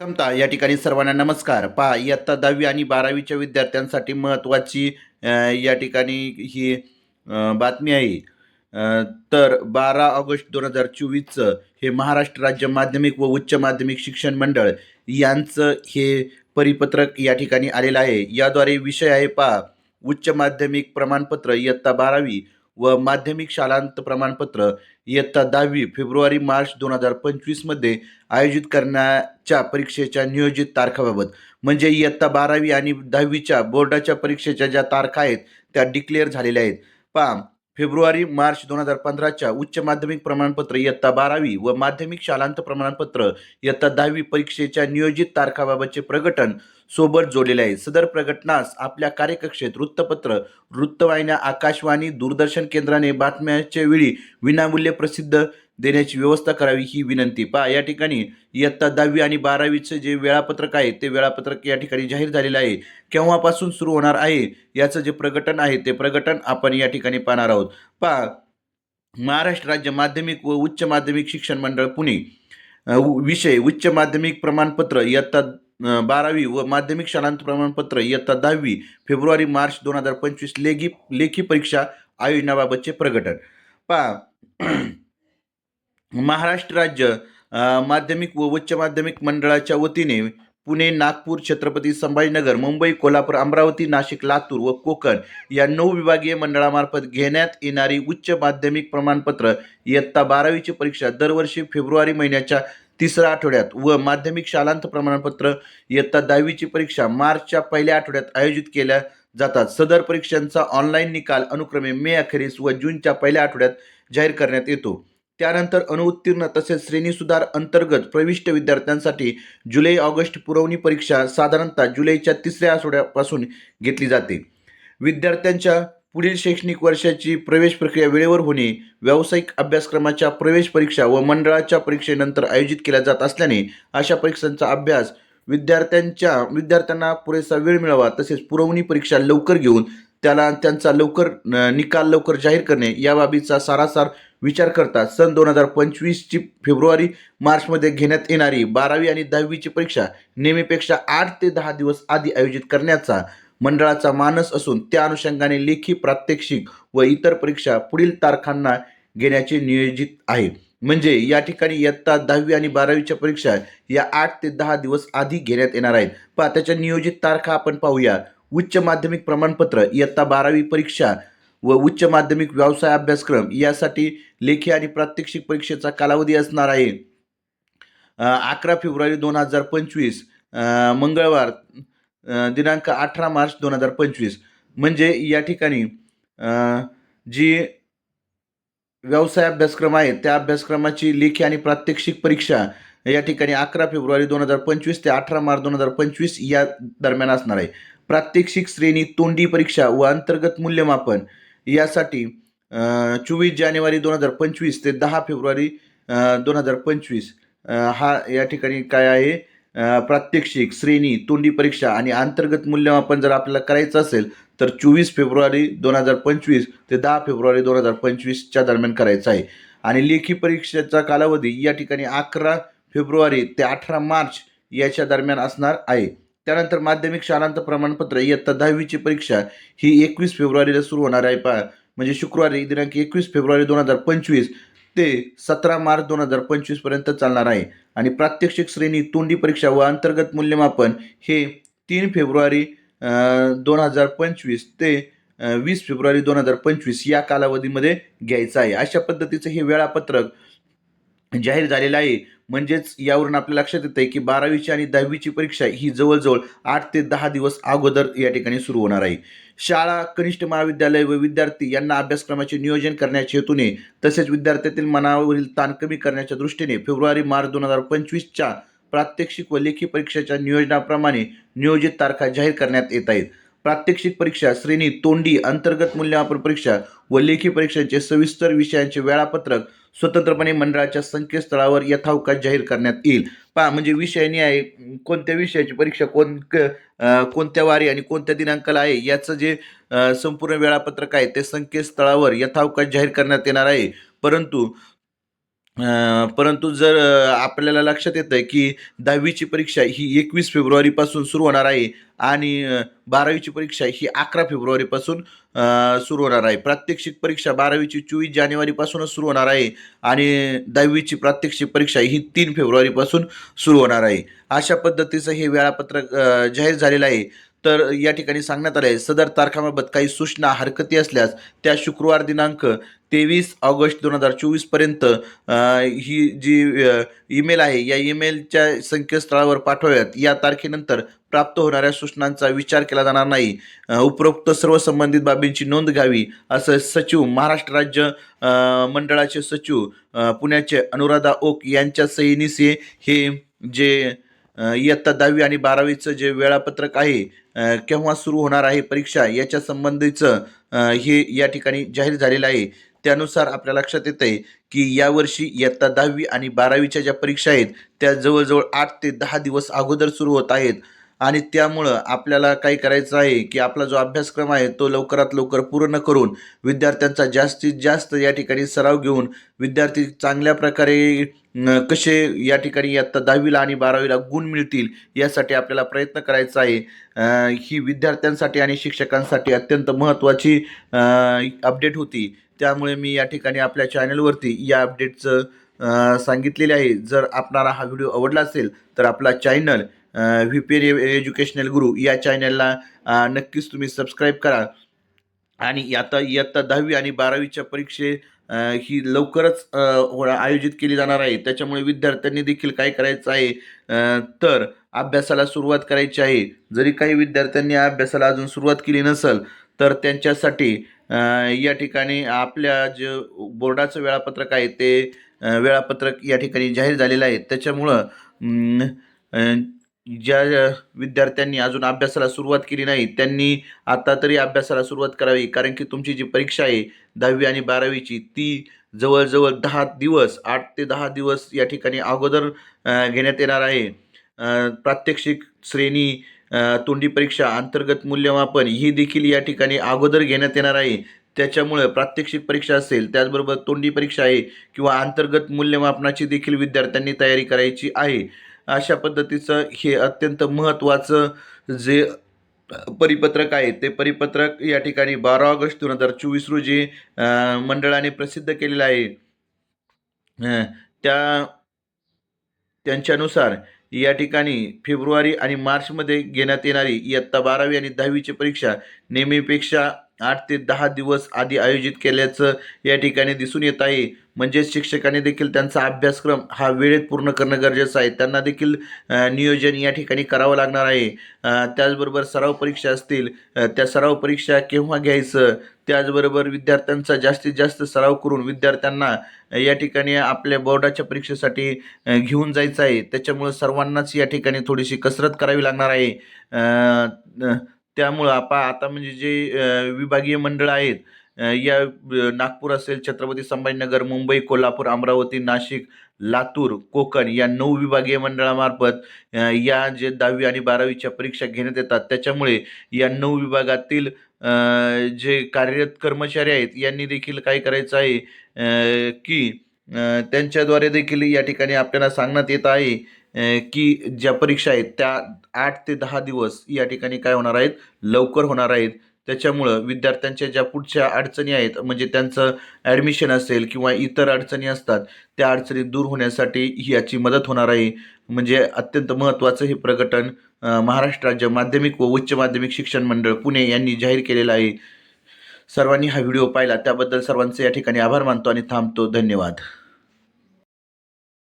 क्षमता या ठिकाणी सर्वांना नमस्कार. पहा इयत्ता दहावी आणि बारावीच्या विद्यार्थ्यांसाठी महत्त्वाची या ठिकाणी ही बातमी आहे. तर बारा ऑगस्ट दोन हजार चोवीसचं हे महाराष्ट्र राज्य माध्यमिक व उच्च माध्यमिक शिक्षण मंडळ यांचं हे परिपत्रक या ठिकाणी आलेलं आहे. याद्वारे विषय आहे पहा उच्च माध्यमिक प्रमाणपत्र इयत्ता बारावी व माध्यमिक शालांत प्रमाणपत्र इयत्ता दहावी फेब्रुवारी मार्च दोन हजार पंचवीसमध्ये आयोजित करण्याच्या परीक्षेच्या नियोजित तारखाबाबत. म्हणजे इयत्ता बारावी आणि दहावीच्या बोर्डाच्या परीक्षेच्या ज्या तारखा आहेत त्या डिक्लेअर झालेल्या आहेत. पहा फेब्रुवारी मार्च दोन हजार पंधराच्या उच्च माध्यमिक प्रमाणपत्र इयत्ता बारावी व माध्यमिक शालांत प्रमाणपत्र इयत्ता दहावी परीक्षेच्या नियोजित तारखाबाबतचे प्रकटन सोबत जोडलेले आहे सदर प्रकटनास आपल्या कार्यकक्षेत वृत्तपत्र वृत्तवाहिन्या आकाशवाणी दूरदर्शन केंद्राने बातम्याच्या वेळी विनामूल्य प्रसिद्ध देण्याची व्यवस्था करावी ही विनंती. पहा या ठिकाणी इयत्ता दहावी आणि बारावीचं जे वेळापत्रक आहे ते वेळापत्रक या ठिकाणी जाहीर झालेलं आहे. केव्हापासून सुरू होणार आहे याचं जे प्रकटन आहे ते प्रकटन आपण या ठिकाणी पाहणार आहोत. पहा महाराष्ट्र राज्य माध्यमिक व उच्च माध्यमिक शिक्षण मंडळ पुणे. उ- विषय उच्च माध्यमिक प्रमाणपत्र इयत्ता बारावी व माध्यमिक शालांत प्रमाणपत्र इयत्ता दहावी फेब्रुवारी मार्च दोन हजार पंचवीस लेखी लेखी परीक्षा आयोजनाबाबतचे प्रकटन. पहा. महाराष्ट्र राज्य माध्यमिक व उच्च माध्यमिक मंडळाच्या वतीने पुणे नागपूर छत्रपती संभाजीनगर मुंबई कोल्हापूर अमरावती नाशिक लातूर व कोकण या नऊ विभागीय मंडळामार्फत घेण्यात येणारी उच्च माध्यमिक प्रमाणपत्र इयत्ता बारावीची परीक्षा दरवर्षी फेब्रुवारी महिन्याच्या तिसऱ्या आठवड्यात व माध्यमिक शालांत प्रमाणपत्र इयत्ता दहावीची परीक्षा मार्चच्या पहिल्या आठवड्यात आयोजित केल्या जातात. सदर परीक्षांचा ऑनलाईन निकाल अनुक्रमे मे अखेरीस व जूनच्या पहिल्या आठवड्यात जाहीर करण्यात येतो. त्यानंतर अनुत्तीर्ण तसेच श्रेणीसुधार अंतर्गत प्रविष्ट विद्यार्थ्यांसाठी जुलै ऑगस्ट पुरवणी परीक्षा साधारणतः जुलैच्या तिसऱ्या आठवड्यापासून घेतली जाते. विद्यार्थ्यांच्या पुढील शैक्षणिक वर्षाची प्रवेश प्रक्रिया वेळेवर होणे व्यावसायिक अभ्यासक्रमाच्या प्रवेश परीक्षा व मंडळाच्या परीक्षेनंतर आयोजित केल्या जात असल्याने अशा परीक्षांचा अभ्यास विद्यार्थ्यांच्या विद्यार्थ्यांना पुरेसा वेळ मिळावा तसेच पुरवणी परीक्षा लवकर घेऊन त्याला त्यांचा लवकर निकाल लवकर जाहीर करणे या बाबीचा सारासार विचार करता सन दोन हजार पंचवीसची फेब्रुवारी मार्चमध्ये घेण्यात येणारी बारावी आणि दहावीची परीक्षा नेहमीपेक्षा आठ ते दहा दिवस आधी आयोजित करण्याचा मंडळाचा मानस असून त्या अनुषंगाने लेखी प्रात्यक्षिक व इतर परीक्षा पुढील तारखांना घेण्याचे नियोजित आहे. म्हणजे या ठिकाणी इयत्ता दहावी आणि बारावीच्या परीक्षा या आठ ते दहा दिवस आधी घेण्यात येणार आहेत. पहा त्याच्या नियोजित तारखा आपण पाहूया. उच्च माध्यमिक प्रमाणपत्र इयत्ता बारावी परीक्षा व उच्च माध्यमिक व्यवसाय अभ्यासक्रम यासाठी लेखी आणि प्रात्यक्षिक परीक्षेचा कालावधी असणार आहे. अकरा फेब्रुवारी दोन हजार पंचवीस मंगळवार दिनांक अठरा मार्च दोन हजार पंचवीस. म्हणजे या ठिकाणी जी व्यवसाय अभ्यासक्रम आहे त्या अभ्यासक्रमाची लेखी आणि प्रात्यक्षिक परीक्षा या ठिकाणी अकरा फेब्रुवारी दोन हजार पंचवीस ते अठरा मार्च दोन हजार पंचवीस या दरम्यान असणार आहे. प्रात्यक्षिक श्रेणी तोंडी परीक्षा व अंतर्गत मूल्यमापन यासाठी चोवीस जानेवारी दोन हजार पंचवीस ते दहा फेब्रुवारी दोन हजार पंचवीस हा या ठिकाणी काय आहे? प्रात्यक्षिक श्रेणी तोंडी परीक्षा आणि अंतर्गत मूल्यमापन जर आपल्याला करायचं असेल तर चोवीस फेब्रुवारी दोन हजार पंचवीस ते दहा फेब्रुवारी दोन हजार पंचवीसच्या दरम्यान करायचं आहे. आणि लेखी परीक्षेचा कालावधी या ठिकाणी अकरा फेब्रुवारी ते अठरा मार्च याच्या दरम्यान असणार आहे. त्यानंतर माध्यमिक शालांत प्रमाणपत्र इयत्ता दहावीची परीक्षा ही एकवीस फेब्रुवारीला सुरू होणार आहे. पहा म्हणजे शुक्रवारी दिनांक एकवीस फेब्रुवारी दोन हजार पंचवीस ते सतरा मार्च दोन हजार पंचवीसपर्यंत चालणार आहे. आणि प्रात्यक्षिक श्रेणी तोंडी परीक्षा व अंतर्गत मूल्यमापन हे तीन फेब्रुवारी दोन हजार पंचवीस ते वीस फेब्रुवारी दोन हजार पंचवीस या कालावधीमध्ये घ्यायचं आहे. अशा पद्धतीचं हे वेळापत्रक जाहीर झालेलं आहे. म्हणजेच यावरून आपल्या लक्षात येतं आहे की बारावीची आणि दहावीची परीक्षा ही जवळजवळ आठ ते दहा दिवस अगोदर या ठिकाणी सुरू होणार आहे. शाळा कनिष्ठ महाविद्यालय व विद्यार्थी यांना अभ्यासक्रमाचे नियोजन करण्याच्या हेतूने तसेच विद्यार्थ्यातील मनावरील ताण कमी करण्याच्या दृष्टीने फेब्रुवारी मार्च दोन हजार पंचवीसच्या प्रात्यक्षिक व लेखी परीक्षेच्या नियोजनाप्रमाणे नियोजित तारखा जाहीर करण्यात येत आहेत. प्रात्यक्षिक परीक्षा श्रेणी तोंडी अंतर्गत मूल्यमापन परीक्षा व लेखी परीक्षांचे सविस्तर विषयांचे वेळापत्रक स्वतंत्रपणे मंडळाच्या संकेतस्थळावर यथावकाश जाहीर करण्यात येईल. पहा म्हणजे विषय आहे कोणत्या विषयाची परीक्षा कोण कोणत्या वारी आणि कोणत्या दिनांकाला आहे याचं जे संपूर्ण वेळापत्रक आहे ते संकेतस्थळावर यथावकाश जाहीर करण्यात येणार आहे. परंतु परंतु जर आपल्याला लक्षात येतं की दहावीची परीक्षा ही एकवीस फेब्रुवारीपासून सुरू होणार आहे आणि बारावीची परीक्षा ही अकरा फेब्रुवारीपासून सुरू होणार आहे. प्रात्यक्षिक परीक्षा बारावीची चोवीस जानेवारीपासूनच सुरू होणार आहे आणि दहावीची प्रात्यक्षिक परीक्षा ही तीन फेब्रुवारीपासून सुरू होणार आहे. अशा पद्धतीचं हे वेळापत्रक जाहीर झालेलं आहे. तर या ठिकाणी सांगण्यात आलं आहे सदर तारखाबाबत काही सूचना हरकती असल्यास त्या शुक्रवार दिनांक तेवीस ऑगस्ट दोन हजार चोवीसपर्यंत ही जी ईमेल आहे या ईमेलच्या संकेतस्थळावर पाठवाव्यात या तारखेनंतर प्राप्त होणाऱ्या सूचनांचा विचार केला जाणार नाही. उपरोक्त सर्व संबंधित बाबींची नोंद घ्यावी असं सचिव महाराष्ट्र राज्य मंडळाचे सचिव पुण्याचे अनुराधा ओक यांच्या सहीनिसे हे जे इयत्ता दहावी आणि बारावीचं जे वेळापत्रक आहे केव्हा सुरू होणार आहे परीक्षा याच्या संबंधीचं हे या ठिकाणी जाहीर झालेलं आहे. त्यानुसार आपल्या लक्षात येतं आहे की यावर्षी इयत्ता दहावी आणि बारावीच्या ज्या परीक्षा आहेत त्या जवळजवळ आठ ते दहा दिवस अगोदर सुरू होत आहेत. आणि त्यामुळं आपल्याला काय करायचं आहे की आपला जो अभ्यासक्रम आहे तो लवकरात लवकर पूर्ण करून विद्यार्थ्यांचा जास्तीत जास्त या ठिकाणी सराव घेऊन विद्यार्थी चांगल्या प्रकारे कसे या ठिकाणी इयत्ता दहावीला आणि बारावीला गुण मिळतील यासाठी आपल्याला प्रयत्न करायचा आहे. ही विद्यार्थ्यांसाठी आणि शिक्षकांसाठी अत्यंत महत्त्वाची अपडेट होती. त्यामुळे मी या ठिकाणी आपल्या चॅनलवरती या अपडेटचं सांगितलेले आहे. जर आपणाला हा व्हिडिओ आवडला असेल तर आपला चॅनल व्ही पी एज्युकेशनल गुरु या चॅनलला नक्कीच तुम्ही सबस्क्राईब करा. आणि आता इयत्ता दहावी आणि बारावीच्या परीक्षे ही लवकरच आयोजित केली जाणार आहे. त्याच्यामुळे विद्यार्थ्यांनी देखील काय करायचं आहे? तर अभ्यासाला सुरुवात करायची आहे. जरी काही विद्यार्थ्यांनी अभ्यासाला अजून सुरुवात केली नसेल तर त्यांच्यासाठी या ठिकाणी आपल्या जे बोर्डाचं वेळापत्रक आहे ते वेळापत्रक या ठिकाणी जाहीर झालेलं आहे. त्याच्यामुळं ज्या विद्यार्थ्यांनी अजून अभ्यासाला सुरुवात केली नाही त्यांनी आता तरी अभ्यासाला सुरुवात करावी. कारण की तुमची जी परीक्षा आहे दहावी आणि बारावीची ती जवळजवळ दहा दिवस आठ ते दहा दिवस या ठिकाणी अगोदर घेण्यात येणार आहे. प्रात्यक्षिक श्रेणी तोंडी परीक्षा अंतर्गत मूल्यमापन ही देखील या ठिकाणी अगोदर घेण्यात येणार आहे. त्याच्यामुळे प्रात्यक्षिक परीक्षा असेल त्याचबरोबर तोंडी परीक्षा आहे किंवा अंतर्गत मूल्यमापनाची देखील विद्यार्थ्यांनी तयारी करायची आहे. अशा पद्धतीचं हे अत्यंत महत्त्वाचं जे परिपत्रक आहे ते परिपत्रक या ठिकाणी बारा ऑगस्ट दोन हजार चोवीस रोजी मंडळाने प्रसिद्ध केलेलं आहे. त्या त्यांच्यानुसार या ठिकाणी फेब्रुवारी आणि मार्चमध्ये घेण्यात येणारी इयत्ता बारावी आणि दहावीची परीक्षा नेहमीपेक्षा आठ ते दहा दिवस आधी आयोजित केल्याचं या ठिकाणी दिसून येत आहे. म्हणजेच शिक्षकांनी देखील त्यांचा अभ्यासक्रम हा वेळेत पूर्ण करणं गरजेचं आहे. त्यांना देखील नियोजन या ठिकाणी करावं लागणार आहे. त्याचबरोबर सराव परीक्षा असतील त्या सराव परीक्षा केव्हा घ्यायचं? त्याचबरोबर विद्यार्थ्यांचा जास्तीत जास्त सराव करून विद्यार्थ्यांना या ठिकाणी आपल्या बोर्डाच्या परीक्षेसाठी घेऊन जायचं आहे. त्याच्यामुळं सर्वांनाच या ठिकाणी थोडीशी कसरत करावी लागणार आहे. त्यामुळं आपा आता म्हणजे जे विभागीय मंडळ आहेत या नागपूर असेल छत्रपती संभाजीनगर मुंबई कोल्हापूर अमरावती नाशिक लातूर कोकण या नऊ विभागीय मंडळामार्फत या जे दहावी आणि बारावीच्या परीक्षा घेण्यात येतात त्याच्यामुळे या नऊ विभागातील जे कार्यरत कर्मचारी आहेत यांनी देखील काय करायचं आहे की त्यांच्याद्वारे देखील या ठिकाणी आपल्याला सांगण्यात येत आहे की ज्या परीक्षा आहेत त्या आठ ते दहा दिवस या ठिकाणी काय होणार आहेत? लवकर होणार आहेत. त्याच्यामुळं विद्यार्थ्यांच्या ज्या पुढच्या अडचणी आहेत म्हणजे त्यांचं ॲडमिशन असेल किंवा इतर अडचणी असतात त्या अडचणी दूर होण्यासाठी ही याची मदत होणार आहे. म्हणजे अत्यंत महत्त्वाचं हे प्रकटन महाराष्ट्र राज्य माध्यमिक व उच्च माध्यमिक शिक्षण मंडळ पुणे यांनी जाहीर केलेलं आहे. सर्वांनी हा व्हिडिओ पाहिला त्याबद्दल सर्वांचे या ठिकाणी आभार मानतो आणि थांबतो. धन्यवाद.